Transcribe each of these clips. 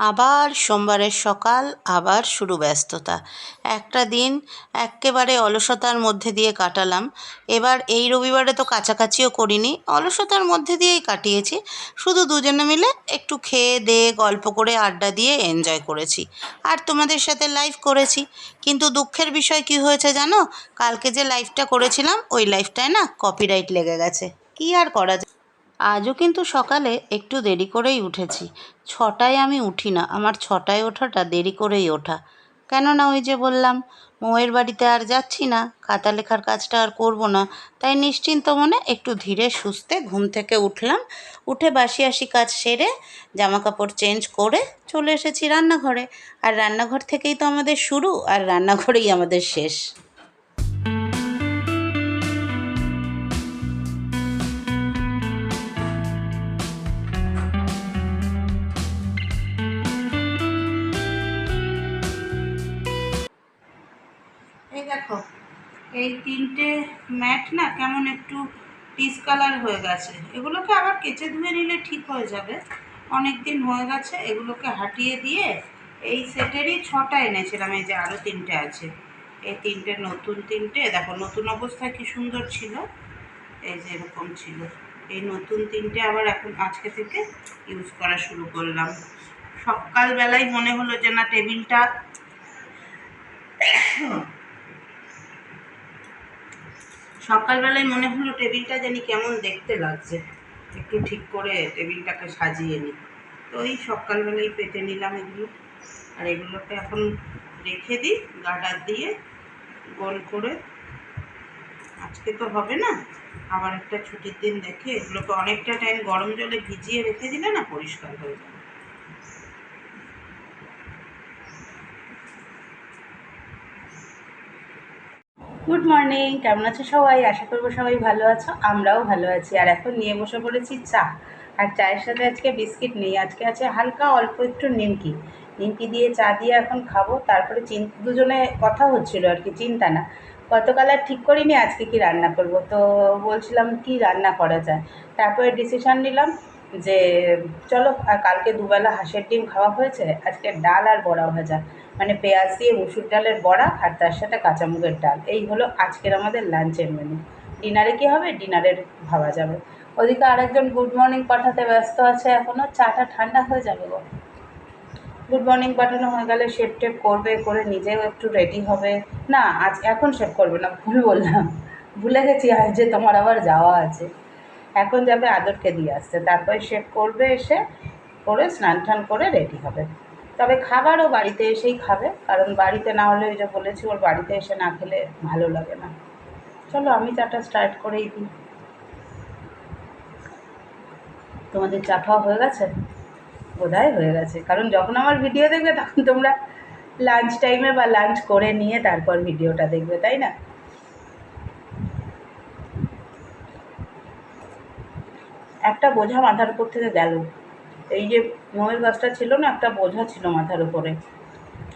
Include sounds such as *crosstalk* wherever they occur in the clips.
আবার সোমবারের সকাল, আবার শুরু ব্যস্ততা। একটা দিন এক্কেবারে অলসতার মধ্যে দিয়ে কাটালাম। এবার এই রবিবারে তো কাছাকাছিও করিনি, অলসতার মধ্যে দিয়েই কাটিয়েছি। শুধু দুজনে মিলে একটু খেয়ে দেয়ে গল্প করে, আড্ডা দিয়ে এনজয় করেছি। আর তোমাদের সাথে লাইভ করেছি। কিন্তু দুঃখের বিষয় কি হয়েছে জানো? কালকে যে লাইভটা করেছিলাম, ওই লাইভটায় না কপিরাইট লেগে গেছে। কী আর করা যায়? আজও কিন্তু সকালে একটু দেরি করেই উঠেছি। ছটায় আমি উঠি না, আমার ছটায় ওঠাটা দেরি করেই ওঠা। কেননা ওই যে বললাম, মৌয়ের বাড়িতে আর যাচ্ছি না, খাতা লেখার কাজটা আর করব না, তাই নিশ্চিন্ত মনে একটু ধীরে সুস্থে ঘুম থেকে উঠলাম। উঠে বাসি আসি কাজ সেরে জামা কাপড় চেঞ্জ করে চলে এসেছি রান্নাঘরে। আর রান্নাঘর থেকেই তো আমাদের শুরু, আর রান্নাঘরেই আমাদের শেষ। দেখো, এই তিনটে ম্যাট না কেমন একটু পিস কালার হয়ে গেছে। এগুলোকে আবার কেচে ধুয়ে নিলে ঠিক হয়ে যাবে। অনেক দিন হয়ে গেছে, এগুলোকে হাঁটিয়ে দিয়ে এই সেটেরই ছটা এনেছিলাম, এই যে আরও তিনটে আছে। এই তিনটে নতুন তিনটে, দেখো নতুন অবস্থায় কি সুন্দর ছিল। এই যে এরকম ছিল। এই নতুন তিনটে আবার এখন আজকে থেকে ইউজ করা শুরু করলাম। সকালবেলায় মনে হলো যে না, টেবিলটা সকালবেলায় মনে হলো টেবিলটা জানি কেমন দেখতে লাগছে। একটু ঠিক করে টেবিলটাকে সাজিয়ে নিই। তো ওই সকালবেলায় পেতে নিলাম এগুলো। আর এগুলোকে এখন রেখে দিই গার্ডার দিয়ে গোল করে। আজকে তো হবে না, আবার একটা ছুটির দিন দেখে এগুলোকে অনেকটা টাইম গরম জলে ভিজিয়ে রেখে দিলে না পরিষ্কার হয়ে যাবে গুড মর্নিং কেমন আছো সবাই? আশা করব সবাই ভালো আছো, আমরাও ভালো আছি। আর এখন নিয়ে বসে পড়েছি চা। আর চায়ের সাথে আজকে বিস্কিট নেই, আজকে আছে হালকা অল্প একটু নিমকি। নিমকি দিয়ে চা দিয়ে এখন খাব। তারপরে চিন, দুজনে কথা হচ্ছিল আর কি, চিন্তা না। গতকাল আর ঠিক করিনি, আজকে কি রান্না করব? তো বলছিলাম কি রান্না করা যায়? তারপরে ডিসিশান নিলাম। যে, চলো কালকে দুবেলা হাঁসের ডিম খাওয়া হয়েছে, আজকে ডাল আর বড়া ভাজা। মানে পেঁয়াজ দিয়ে মুসুর ডালের বড়া আর তার সাথে কাঁচা মুগের ডাল। এই হলো আজকের আমাদের লাঞ্চের মেনু ডিনারে কী হবে? ডিনারের ভাবা যাবে। ওদিকে আরেকজন গুড মর্নিং পাঠাতে ব্যস্ত আছে এখনও চাটা ঠান্ডা হয়ে যাবে গো। গুড মর্নিং পাঠানো হয়ে গেলে শেপ টেপ করবে, করে নিজেও একটু রেডি হবে। না, আজ এখন শেপ করবে না, ভুল বললাম। ভুলে গেছি আজ যে তোমার আবার যাওয়া আছে। এখন যাবে আদরকে দিয়ে আসতে। তারপরে শেপ করবে এসে করে স্নান টান করে রেডি হবে। তবে খাবারও বাড়িতে এসেই খাবে, কারণ বাড়িতে না হলে ওই যে বলেছি, ওর বাড়িতে এসে না খেলে ভালো লাগে না। চলো আমি চাটা স্টার্ট করেই দিই। তোমাদের চা খাওয়া হয়ে গেছে? বোধহয় হয়ে গেছে। কারণ যখন আমার ভিডিও দেখবে, তখন তোমরা লাঞ্চ টাইমে বা লাঞ্চ করে নিয়ে তারপর ভিডিওটা দেখবে, তাই না? একটা বোঝা মাথার উপর থেকে গেল। এই যে মোয়ের গাছটা ছিল না, একটা বোঝা ছিল মাথার উপরে।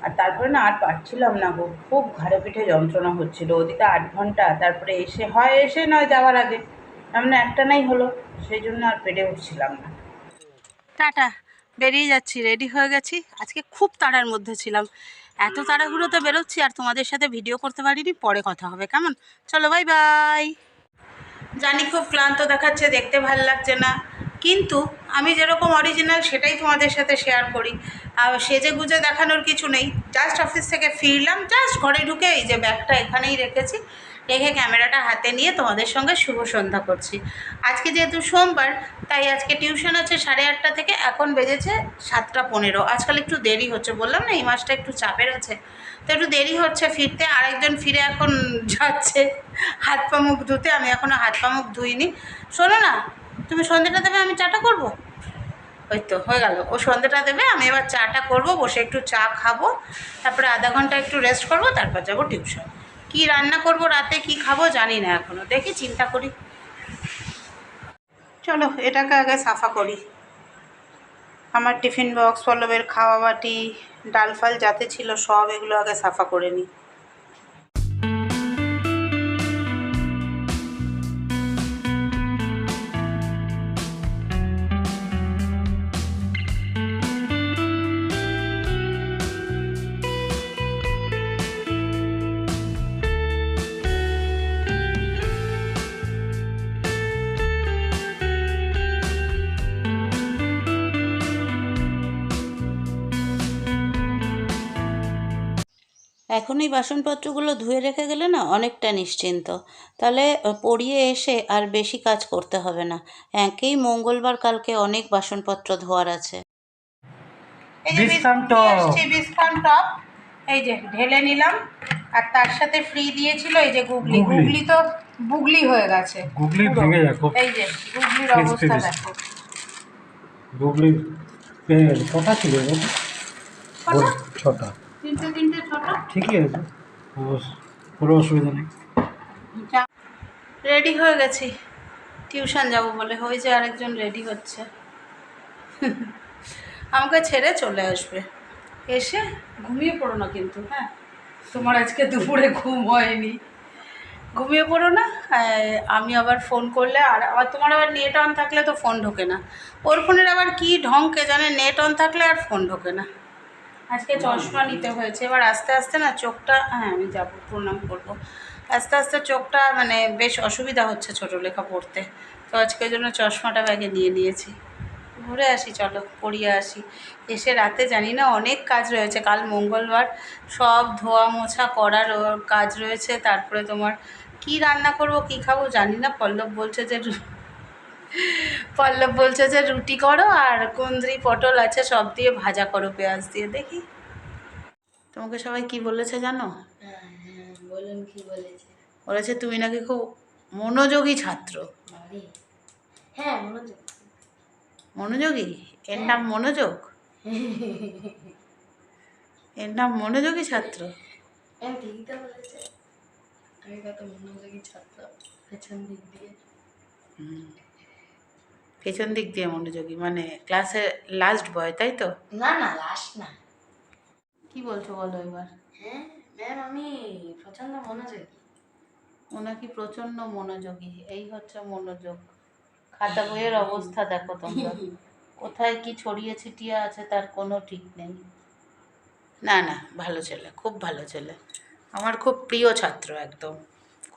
আর তারপরে না আর পারছিলাম না গো, খুব ঘাড়ে পিঠে যন্ত্রণা হচ্ছিল। ওদিকে আট ঘণ্টা, তারপরে এসে, হয় এসে নয় যাওয়ার আগে। এমন একটা নাই হলো, সেই জন্য আর পেরে উঠছিলাম না। টাটা, বেরিয়ে যাচ্ছি, রেডি হয়ে গেছি। আজকে খুব তাড়ার মধ্যে ছিলাম। এত তাড়াহুড়োতে বেরোচ্ছি আর তোমাদের সাথে ভিডিও করতে পারিনি, পরে কথা হবে, কেমন? চলো বাই বাই জানি খুব ক্লান্ত দেখাচ্ছে, দেখতে ভালো লাগছে না। কিন্তু আমি যেরকম অরিজিনাল সেটাই তোমাদের সাথে শেয়ার করি। আর সেজে গুজে দেখানোর কিছু নেই। জাস্ট অফিস থেকে ফিরলাম জাস্ট ঘরে ঢুকে এই যে ব্যাগটা এখানেই রেখেছি। রেখে ক্যামেরাটা হাতে নিয়ে তোমাদের সঙ্গে শুভ সন্ধ্যা করছি। আজকে যেহেতু সোমবার, তাই আজকে টিউশন আছে সাড়ে আটটা থেকে, এখন বেজেছে সাতটা পনেরো। আজকাল একটু দেরি হচ্ছে, বললাম না এই মাসটা একটু চাপের আছে, তো একটু দেরি হচ্ছে ফিরতে। আরেকজন ফিরে এখন *laughs* যাচ্ছে, হাত পা মুখ ধুতে, আমি এখনও হাত পা মুখ ধুইনি। শোনো না, তুমি সন্ধ্যেটা দেবে, আমি চাটা করব? ওই তো, হয়ে গেল। ও সন্ধ্যাটা দেবে, আমি এবার চাটা করব, বসে একটু চা খাব, তারপরে আধা ঘণ্টা একটু রেস্ট করব, তারপর যাব টিউশন। কি রান্না করব রাতে, কি খাব জানি না এখনও দেখি চিন্তা করি। চলো, এটাকে আগে সাফা করি। আমার টিফিন বক্স, পল্লবের খাওয়া বাটি, ডাল ফাল যাতে ছিল সব এগুলো আগে সাফা করে নিই। এখন এই বাসনপত্রগুলো ধুয়ে রেখে গেলে না অনেকটা নিশ্চিন্ত। তাহলে পড়িয়ে এসে আর বেশি কাজ করতে হবে না। একেই মঙ্গলবার কালকে অনেক বাসনপত্র ধোয়ার আছে। এই যে টপ। এই ঢেলে নিলাম। আর তার সাথে ফ্রি দিয়েছিল এই যে গুগলি। গুগলি। তো বুগলি হয়ে গেছে। গুগলি ভেঙে যাকো এই যে গুগলির অবস্থা দেখো। গুগলি কটা ছিল? ছটা। তিনটে তিনটে ঠিকই আছে। কোনো অসুবিধা নেই। রেডি হয়ে গেছি। টিউশন যাব বলে ওই যে আরেকজন রেডি হচ্ছে। *laughs* আমাকে ছেড়ে চলে আসবে। এসে ঘুমিয়ে পড়ো না কিন্তু হ্যাঁ? তোমার আজকে দুপুরে ঘুম হয়নি। ঘুমিয়ে পড়ো না আমি আবার ফোন করলে আর, আবার তোমার আবার নেট অন থাকলে তো ফোন ঢোকে না। ওর ফোনের আবার কী ঢংকে জানে, নেট অন থাকলে আর ফোন ঢোকে না। আজকে চশমা নিতে হয়েছে। এবার আস্তে আস্তে না চোখটা হ্যাঁ আমি যাব, প্রণাম করব। আস্তে আস্তে চোখটা মানে বেশ অসুবিধা হচ্ছে ছোটো লেখা পড়তে। তো আজকের জন্য চশমাটা ব্যাগে নিয়ে নিয়েছি। ঘুরে আসি, চলো, পড়িয়ে আসি। এসে রাতে জানি না অনেক কাজ রয়েছে। কাল মঙ্গলবার সব ধোয়া মোছা করার কাজ রয়েছে। তারপরে তোমার কি রান্না করব, কি খাব জানি না। পল্লব বলছে যে পল্লব বলছে যে রুটি করো আর কুন্দ্রি পটল আছে সব দিয়ে ভাজা করো পেঁয়াজ দিয়ে দেখি। তোমাকে সবাই কি বলেছে জানো? বলুন কি বলেছে বলেছে তুমি নাকি খুব মনোযোগী ছাত্র। হ্যাঁ মনোযোগ। মনোযোগী? এর নাম মনোযোগ? এর নাম মনোযোগী ছাত্র? হ্যাঁ ঠিকই তো বলেছে। আমি কত মনোযোগী ছাত্র পেছন দিক দিয়ে। পেছন দিক দিয়ে মনোযোগী মানে ক্লাসের লাস্ট বয় তাই তো? না না লাস্ট না। কি বলছো বলো এবার? হ্যাঁ ম্যাম আমি প্রচণ্ড মনোযোগী। ও নাকি প্রচণ্ড মনোযোগী এই হচ্ছে মনোযোগ। খাতা বইয়ের অবস্থা দেখো তোমরা। কোথায় কি ছড়িয়ে ছিটিয়ে আছে তার কোনো ঠিক নেই। না না ভালো ছেলে খুব ভালো ছেলে। আমার খুব প্রিয় ছাত্র একদম।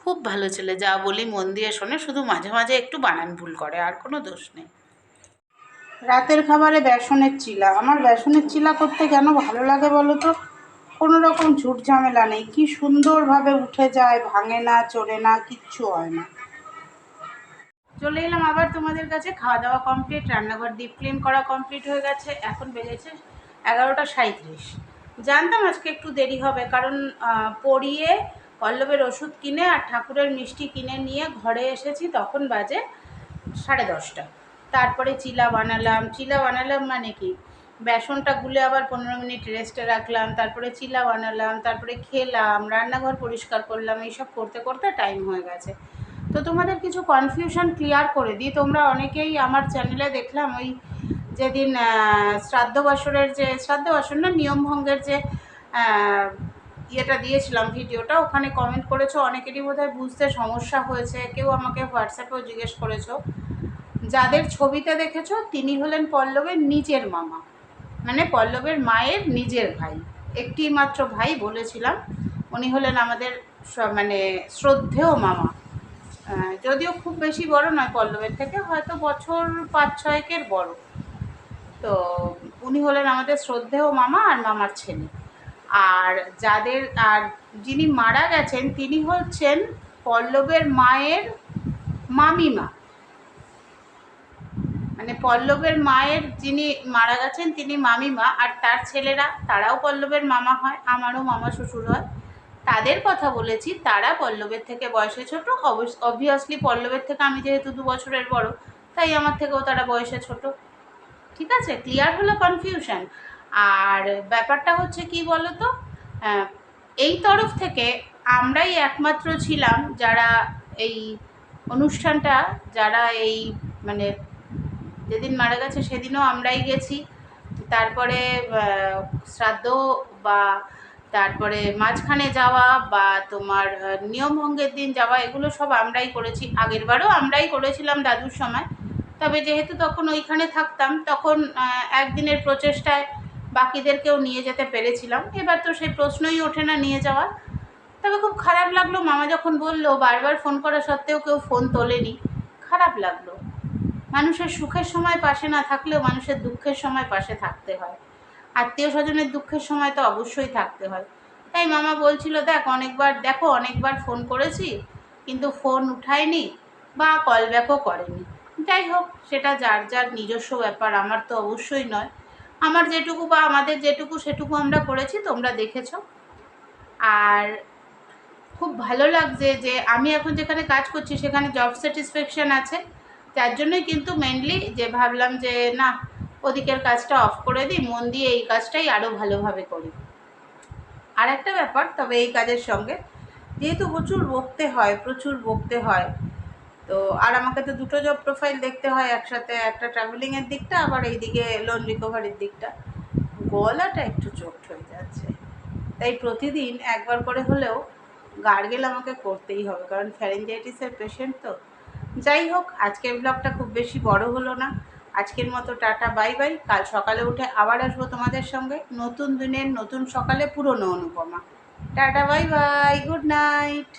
খুব ভালো ছেলে, যা বলি মন দিয়ে শোনে, শুধু মাঝে মাঝে একটু বানান ভুল করে, আর কোনো দোষ নেই। রাতের খাবারে বেসনের চিলা, আমার বেসনের চিলা করতে কেন ভালো লাগে বলো তো? কোনো রকম ঝুট ঝামেলা নেই, কি সুন্দরভাবে উঠে যায়, ভাঙে না, চড়ে না, কিচ্ছু হয় না। চলে এলাম আবার তোমাদের কাছে, খাওয়া দাওয়া কমপ্লিট রান্নাঘর ডিপ ক্লিন করা কমপ্লিট হয়ে গেছে, এখন বেজেছে এগারোটা সাঁত্রিশ জানতাম আজকে একটু দেরি হবে, কারণ পড়িয়ে পল্লবের ওষুধ কিনে আর ঠাকুরের মিষ্টি কিনে নিয়ে ঘরে এসেছি, তখন বাজে সাড়ে দশটা। তারপরে চিলা বানালাম। চিলা বানালাম মানে কি? বেসনটা গুলে আবার পনেরো মিনিট রেস্টে রাখলাম, তারপরে চিলা বানালাম, তারপরে খেলাম, রান্নাঘর পরিষ্কার করলাম, এইসব করতে করতে টাইম হয়ে গেছে। তো তোমাদের কিছু কনফিউশন ক্লিয়ার করে দিই। তোমরা অনেকেই আমার চ্যানেলে দেখলাম ওই যেদিন শ্রাদ্ধ বাসরের যে, শ্রাদ্ধ বাসর না নিয়মভঙ্গের যে ইয়েটা দিয়েছিলাম ভিডিওটা, ওখানে কমেন্ট করেছ, অনেকেরই বোধহয় বুঝতে সমস্যা হয়েছে, কেউ আমাকে হোয়াটসঅ্যাপেও জিজ্ঞেস করেছ। যাদের ছবিতে দেখেছ, তিনি হলেন পল্লবের নিজের মামা। মানে পল্লবের মায়ের নিজের ভাই। একটি মাত্র ভাই বলেছিলাম, উনি হলেন আমাদের মানে শ্রদ্ধেয় মামা। যদিও খুব বেশি বড় নয় পল্লবের থেকে, হয়তো বছর পাঁচ ছয়েকের বড়। তো উনি হলেন আমাদের শ্রদ্ধেয় মামা আর মামার ছেলে। আর যাদের, আর যিনি মারা গেছেন, তিনি হচ্ছেন পল্লবের মায়ের মামিমা। মানে পল্লবের মায়ের যিনি মারা গেছেন, তিনি মামিমা, আর তার ছেলেরা, তারাও পল্লবের মামা হয়, আমারও মামা শ্বশুর হয়। তাদের কথা বলেছি, তারা পল্লবের থেকে বয়সে ছোট। অবভিয়াসলি পল্লবের থেকে আমি যেহেতু দু বছরের বড়, তাই আমার থেকেও তারা বয়সে ছোট। ঠিক আছে? ক্লিয়ার হলো কনফিউশন আর ব্যাপারটা হচ্ছে কি বলো তো এই তরফ থেকে আমরাই একমাত্র ছিলাম যারা এই অনুষ্ঠানটা, যারা এই মানে যেদিন মারা গেছে সেদিনও আমরাই গেছি। তারপরে শ্রাদ্ধ বা তারপরে মাঝখানে যাওয়া বা তোমার নিয়মভঙ্গের দিন যাওয়া, এগুলো সব আমরাই করেছি। আগেরবারও আমরাই করেছিলাম দাদুর সময়। তবে যেহেতু তখন ওইখানে থাকতাম, তখন একদিনের প্রচেষ্টায় বাকিদেরকেও নিয়ে যেতে পেরেছিলাম। এবার তো সেই প্রশ্নই ওঠে না নিয়ে যাওয়ার। তবে খুব খারাপ লাগল। মামা যখন বলল, বারবার ফোন করা সত্ত্বেও কেউ ফোন তোলেনি। খারাপ লাগল। মানুষের সুখের সময় পাশে না থাকলেও মানুষের দুঃখের সময় পাশে থাকতে হয়। আত্মীয় স্বজনের দুঃখের সময় তো অবশ্যই থাকতে হয়। তাই মামা বলছিল, দেখ, অনেকবার, দেখো, অনেকবার ফোন করেছি, কিন্তু ফোন উঠায়নি বা কল ব্যাকও করেনি। যাই হোক, সেটা যার যার নিজস্ব ব্যাপার, আমার তো অবশ্যই নয়। আমার যেটুকু বা আমাদের যেটুকু সেটুকু আমরা করেছি তোমরা দেখেছ। আর খুব ভালো লাগছে যে আমি এখন যেখানে কাজ করছি সেখানে জব স্যাটিসফ্যাকশান আছে। যার জন্যই কিন্তু মেনলি যে ভাবলাম যে, না, ওদিকের কাজটা অফ করে দিই, মন দিয়ে এই কাজটাই আরও ভালোভাবে করি। আর একটা ব্যাপার, তবে এই কাজের সঙ্গে যেহেতু প্রচুর বকতে হয়, প্রচুর বকতে হয় তো আর আমাকে তো দুটো জব প্রোফাইল দেখতে হয়, একসাথে একটা ট্রাভেলিংয়ের দিকটা, আবার এইদিকে লোন রিকভারির দিকটা। গলাটা একটু চোট হয়ে যাচ্ছে। তাই প্রতিদিন একবার করে হলেও গার্গেল আমাকে করতেই হবে, কারণ ফ্যারেঞ্জাইটিসের পেশেন্ট তো। যাই হোক, আজকের ব্লগটা খুব বেশি বড় হলো না। আজকের মতো টাটা বাই বাই কাল সকালে উঠে আবার আসব তোমাদের সঙ্গে। নতুন দিনের, নতুন সকালে পুরনো Anupama. Tata bye bye good night